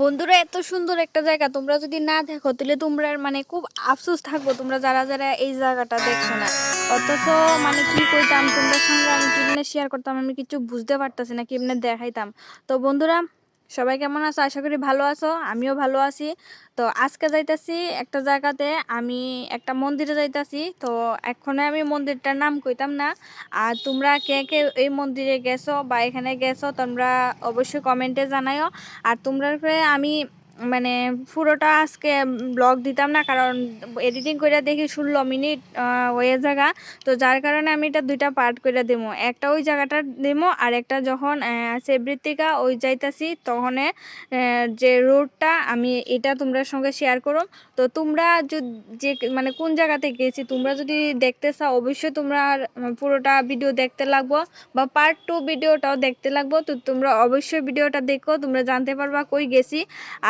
বন্ধুরা, এত সুন্দর একটা জায়গা। তোমরা যদি না দেখো, তাহলে তোমরা মানে খুব আফসোস থাকব। তোমরা যারা যারা এই জায়গাটা দেখছ না। অথচ মানে কি কইতাম, তোমরা সঙ্গে আমি কেমনে শেয়ার করতাম, আমি কিছু বুঝতে পারতাছি না কেমনে দেখাইতাম। তো বন্ধুরা সবাই কেমন আছো? আশা করি ভালো আছো, আমিও ভালো আছি। তো আজকে যাইতাছি একটা জায়গাতে, আমি একটা মন্দিরে যাইতাছি। তো এক্ষণে আমি মন্দিরটার নাম কইতাম না। আর তোমরা কে কে এই মন্দিরে গেছো বা এখানে গেছো তোমরা অবশ্যই কমেন্টে জানাইও। আর তোমরা আমি মানে পুরোটা আজকে ব্লগ দিতাম না, কারণ এডিটিং করে দেখি ষোলো মিনিট ওই জায়গা। তো যার কারণে আমি এটা দুইটা পার্ট করে দেবো একটা ওই জায়গাটা দেবো আর একটা যখন সেবৃত্তিকা ওই যাইতাছি, তখন যে রোডটা আমি এটা তোমরা সঙ্গে শেয়ার করো তো তোমরা যে মানে কোন জায়গাতে গেছি, তোমরা যদি দেখতে চাও, অবশ্যই তোমরা পুরোটা ভিডিও দেখতে লাগবো, বা পার্ট টু ভিডিওটাও দেখতে লাগবো। তো তোমরা অবশ্যই ভিডিওটা দেখো, তোমরা জানতে পারবা কই গেছি।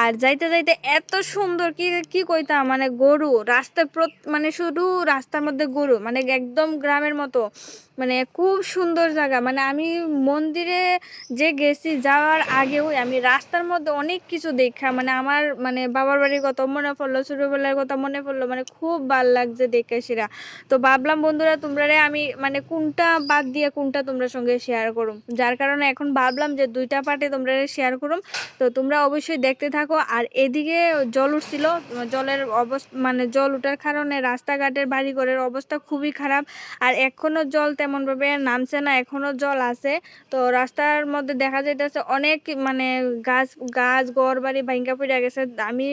আর যাইতে যাইতে এত সুন্দর, কি কি কইতাম মানে গরু রাস্তায় মানে শুধু রাস্তার মধ্যে গরু মানে একদম গ্রামের মতো। মানে খুব সুন্দর জায়গা। মানে আমি মন্দিরে যে গেছি যাওয়ার আগেও আমি রাস্তার মধ্যে অনেক কিছু দেখা। মানে আমার মানে বাবার বাড়ির কথা মনে পড়ল, ছোটোবেলার কথা মনে পড়ল। মানে খুব ভালো লাগছে দেখে সেরা। তো ভাবলাম, বন্ধুরা, তোমরা আমি মানে কোনটা বাদ দিয়ে কোনটা তোমরা সঙ্গে শেয়ার করুম? যার কারণে এখন ভাবলাম যে দুইটা পার্টে তোমরা শেয়ার করুম। তো তোমরা অবশ্যই দেখতে থাকো। আর এদিকে জল উঠছিল। জলের অবস্থা মানে জল উঠার কারণে রাস্তাঘাটের বাড়িঘরের অবস্থা খুবই খারাপ। আর এখনও জল তেমনভাবে নামছে না এখনও জল আছে। তো রাস্তার মধ্যে দেখা যাইতেছে অনেক মানে গাছ গাছ ঘর বাড়ি ভাঙ্গা পড়ে গেছে। আমি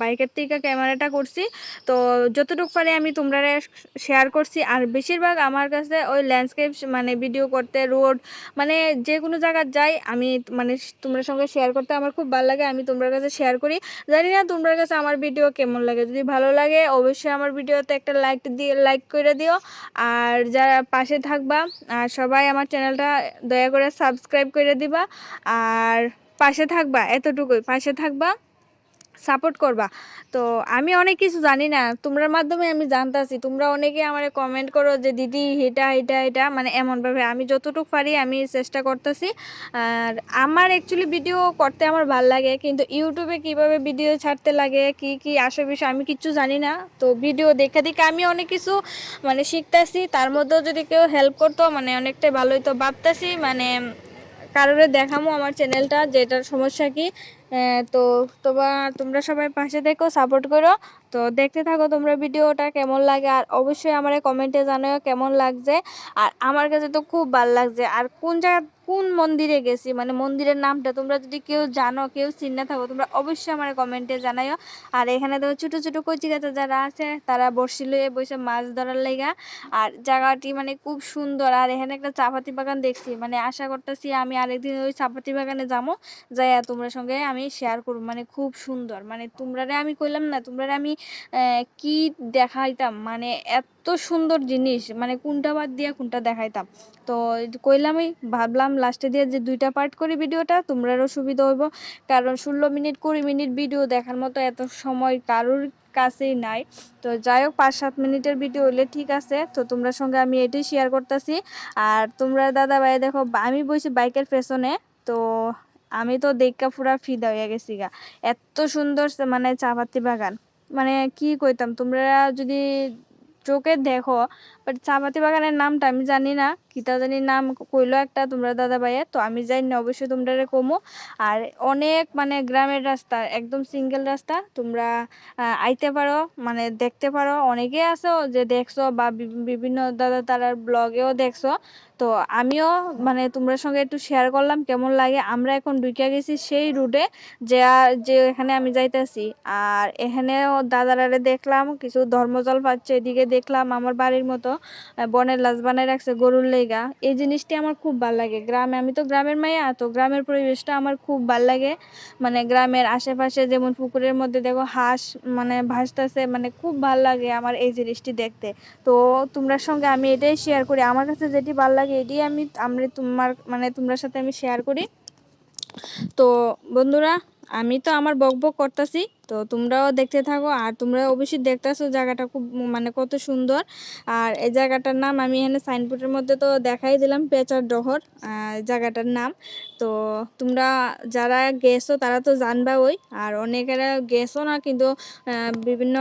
বাইকের থেকে ক্যামেরাটা করছি। তো যতটুকু পারি আমি তোমরা শেয়ার করছি। আর বেশিরভাগ আমার কাছে ওই ল্যান্ডস্কেপ মানে ভিডিও করতে রোড মানে যে কোনো জায়গায় যাই, আমি মানে তোমরা সঙ্গে শেয়ার করতে আমার খুব ভালো লাগে, আমি তোমরা কাছে শেয়ার করি। জানি না তোমরা কাছে আমার ভিডিও কেমন লাগে। যদি ভালো লাগে, অবশ্যই আমার ভিডিওতে একটা লাইক দিয়ে লাইক করে দিও। আর যারা পাশে থাকবা। আর সবাই আমার চ্যানেলটা দয়া করে সাবস্ক্রাইব করে দিবা। আর পাশে থাকবা, এতটুকুই। পাশে থাকবা। সাপোর্ট করবা। তো আমি অনেক কিছু জানি না, তোমরার মাধ্যমে আমি জানতাছি তোমরা অনেকে আমার কমেন্ট করো যে, দিদি, এটা এটা এটা। মানে এমনভাবে আমি যতটুকু পারি আমি চেষ্টা করতেছি। আর আমার অ্যাকচুয়ালি ভিডিও করতে আমার ভালো লাগে, কিন্তু ইউটিউবে কীভাবে ভিডিও ছাড়তে লাগে, কি কি আসে বিষয় আমি কিছু জানি না। তো ভিডিও দেখে দেখে আমি অনেক কিছু মানে শিখতেছি। তার মধ্যেও যদি কেউ হেল্প করতো মানে অনেকটাই ভালোই তো ভাবতেছি মানে কারোরে দেখামো আমার চ্যানেলটা, যেটার সমস্যা কি? তো তোমার তোমরা সবাই পাশে দেখো সাপোর্ট করো। তো দেখতে থাকো তোমরা ভিডিওটা কেমন লাগে, আর অবশ্যই আমার কমেন্টে জানাও কেমন লাগছে। আর আমার কাছে তো খুব ভালো লাগছে। আর কোন জায়গা কোন মন্দিরে গেছি? মানে মন্দিরের নামটা তোমরা যদি কেউ জানো, কেউ চিনে থাকো, তোমরা অবশ্যই আমার কমেন্টে জানাইও। আর এখানে তো ছোটো ছোটো কচি গাছা যারা আছে, তারা বসি লয়ে বসে মাছ ধরার লেগা আর জায়গাটি মানে খুব সুন্দর। আর এখানে একটা চাপাতি বাগান দেখছি। মানে আশা করতেছি আমি আরেকদিন ওই চাপাতি বাগানে যাব যাই তোমরা সঙ্গে আমি শেয়ার করব। মানে খুব সুন্দর। মানে তোমরা আমি কইলাম না তোমরা আমি কি দেখাইতাম? মানে এত সুন্দর জিনিস মানে কোনটা বাদ দিয়ে কোনটা দেখাইতাম। তো কইলামই, ভাবলাম লাস্টে দিয়ে যে দুইটা পার্ট করি ভিডিওটা, তোমরারও সুবিধা হইব। কারণ ষোলো মিনিট, কুড়ি মিনিট ভিডিও দেখার মতো এত সময় কারোর কাছেই নাই। তো যাই হোক পাঁচ সাত মিনিটের ভিডিও হলে ঠিক আছে। তো তোমরা সঙ্গে আমি এটাই শেয়ার করতেছি। আর তোমরা দাদা ভাই দেখো আমি বসি বাইকের পেছনে। তো আমি তো দেখা পুরা ফিদা হয়ে গেছি গা। এত সুন্দর মানে চাপাতি বাগান। মানে কি কইতাম, তোমরা যদি চোখে দেখো বাট চাপাতি বাগানের নামটা আমি জানি না। কিতা জানি নাম কইলো একটা তোমরা দাদা ভাইয়ের, তো আমি যাই না অবশ্যই তোমরা কমো। আর অনেক মানে গ্রামের রাস্তা, একদম সিঙ্গেল রাস্তা, তোমরা আইতে পারো মানে দেখতে পারো। অনেকে আছো যে দেখছ বা বিভিন্ন দাদা তারার ব্লগেও দেখছ। তো আমিও মানে তোমরা সঙ্গে একটু শেয়ার করলাম, কেমন লাগে। আমরা এখন ঢুকে গেছি সেই রুটে যে যে এখানে আমি যাইতেছি। আর এখানেও দাদারারে দেখলাম, কিছু ধর্মজল পাচ্ছে, এদিকে দেখলাম আমার বাড়ির মতো বনের লাশ বানাই রাখছে, গরুর লেগা। এই জিনিসটি আমার খুব ভালো লাগে। গ্রামে আমি তো গ্রামের মাইয়া, তো গ্রামের পরিবেশটা আমার খুব ভালো লাগে। মানে গ্রামের আশেপাশে যেমন পুকুরের মধ্যে দেখো হাঁস মানে ভাসতেছে মানে খুব ভালো লাগে আমার এই জিনিসটি দেখতে। তো তোমরা সঙ্গে আমি এটাই শেয়ার করি। আমার কাছে যেটি ভালো লাগে এটাই আমি আমরা তোমার মানে তোমরা সাথে আমি শেয়ার করি। তো বন্ধুরা, আমি তো আমার বক বক করতেছি। তো তোমরাও দেখতে থাকো আর তোমরা অবশ্যই দেখতেছো জায়গাটা খুব মানে কত সুন্দর। আর এই জায়গাটার নাম আমি এখানে সাইনবোর্ডের মধ্যে তো দেখাই দিলাম, পেঁচার ডহর জায়গাটার নাম। তো তোমরা যারা গেছো তারা তো জানবা ওই। আর অনেকেরা গেছো না, কিন্তু বিভিন্ন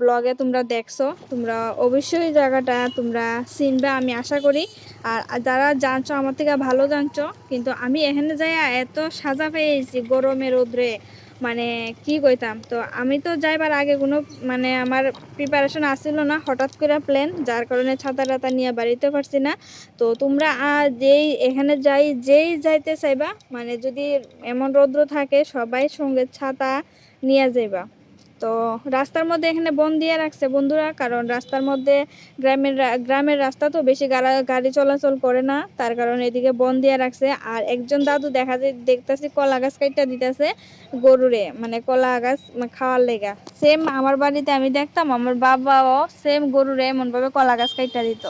ব্লগে তোমরা দেখছ। তোমরা অবশ্যই জায়গাটা তোমরা চিনবা, আমি আশা করি। আর যারা জানছো, আমার থেকে ভালো জানছো, কিন্তু আমি এখানে যাই এত সাজা পেয়েছি গরমে, রোদ্রে। মানে কি কইতাম? তো আমি তো যাইবার আগে কোনো মানে আমার প্রিপারেশন আসছিল না, হঠাৎ করে প্ল্যান যার কারণে ছাতা টাতা নিয়ে বাড়িতে পারছি না। তো তোমরা যেই, এখানে যাই, যেই যাইতে চাইবা মানে যদি এমন রৌদ্র থাকে, সবাই সঙ্গে ছাতা নিয়ে যাইবা। তো রাস্তার মধ্যে এখানে বন দিয়ে রাখছে বন্ধুরা, কারণ রাস্তার মধ্যে গ্রামের গ্রামের রাস্তা তো বেশি গাড়া, গাড়ি চলাচল করে না, তার কারণে এদিকে বন দিয়ে রাখছে। আর একজন দাদু দেখা যায়, দেখতেছি কলা গাছ কাইটা দিতেছে গরুরে মানে কলা গাছ মানে খাওয়ার লেগা। সেম আমার বাড়িতে আমি দেখতাম, আমার বাবাও সেম গরুরে এমনভাবে কলা গাছ কাইটা দিত,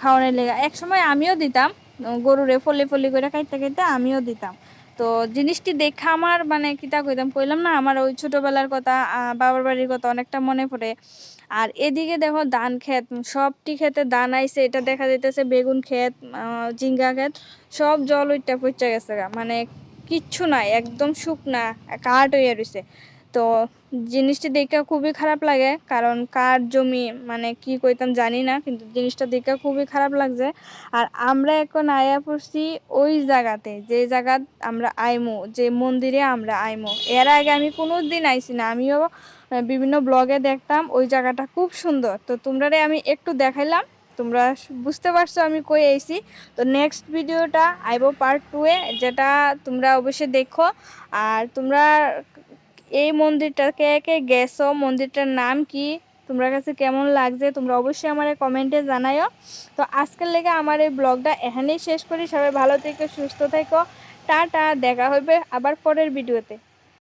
খাওয়ানোর লেগা। এক সময় আমিও দিতাম, গরুরে ফলি ফলি করে কাইতে কাইতে আমিও দিতাম। তো জিনিসটি দেখে আমার মানে কিতা কইতাম, কইলাম না, আমার ওই ছোটবেলার কথা বাবার বাড়ির কথা অনেকটা মনে পড়ে। আর এদিকে দেখো ধান ক্ষেত, সবটি খেতে দান আইছে, এটা দেখা যাইতেছে বেগুন ক্ষেত জিঙ্গা ক্ষেত, সব জল ওইটা পচা গেছে মানে কিচ্ছু নাই, একদম শুকনা, কাঠ হইয়া রয়েছে তো জিনিসটি দেখে খুবই খারাপ লাগে, কারণ কার জমি মানে কি কইতাম জানি না, কিন্তু জিনিসটা দেখে খুবই খারাপ লাগছে। আর আমরা এখন আয়া পড়ছি ওই জায়গাতে, যে জায়গা আমরা আইমো, যে মন্দিরে আমরা আইমো। এর আগে আমি কোনো দিন আইছি না, আমিও বিভিন্ন ব্লগে দেখতাম ওই জায়গাটা খুব সুন্দর। তো তোমরারে আমি একটু দেখাইলাম, তোমরা বুঝতে পারছ আমি কই আইছি। তো নেক্সট ভিডিওটা আইবো পার্ট টুয়ে যেটা তোমরা অবশ্যই দেখো। আর তোমরা এই মন্দিরটা কে কে গেছো, মন্দিরটার নাম কি? তোমরা কাছে কেমন লাগছে? তোমরা অবশ্যই আমার কমেন্টে জানাইও তো আজকের লেগে আমার এই ব্লগটা এখানেই শেষ করি। সবাই ভালো থেকো, সুস্থ থেকো। টা টা দেখা হবে আবার পরের ভিডিওতে।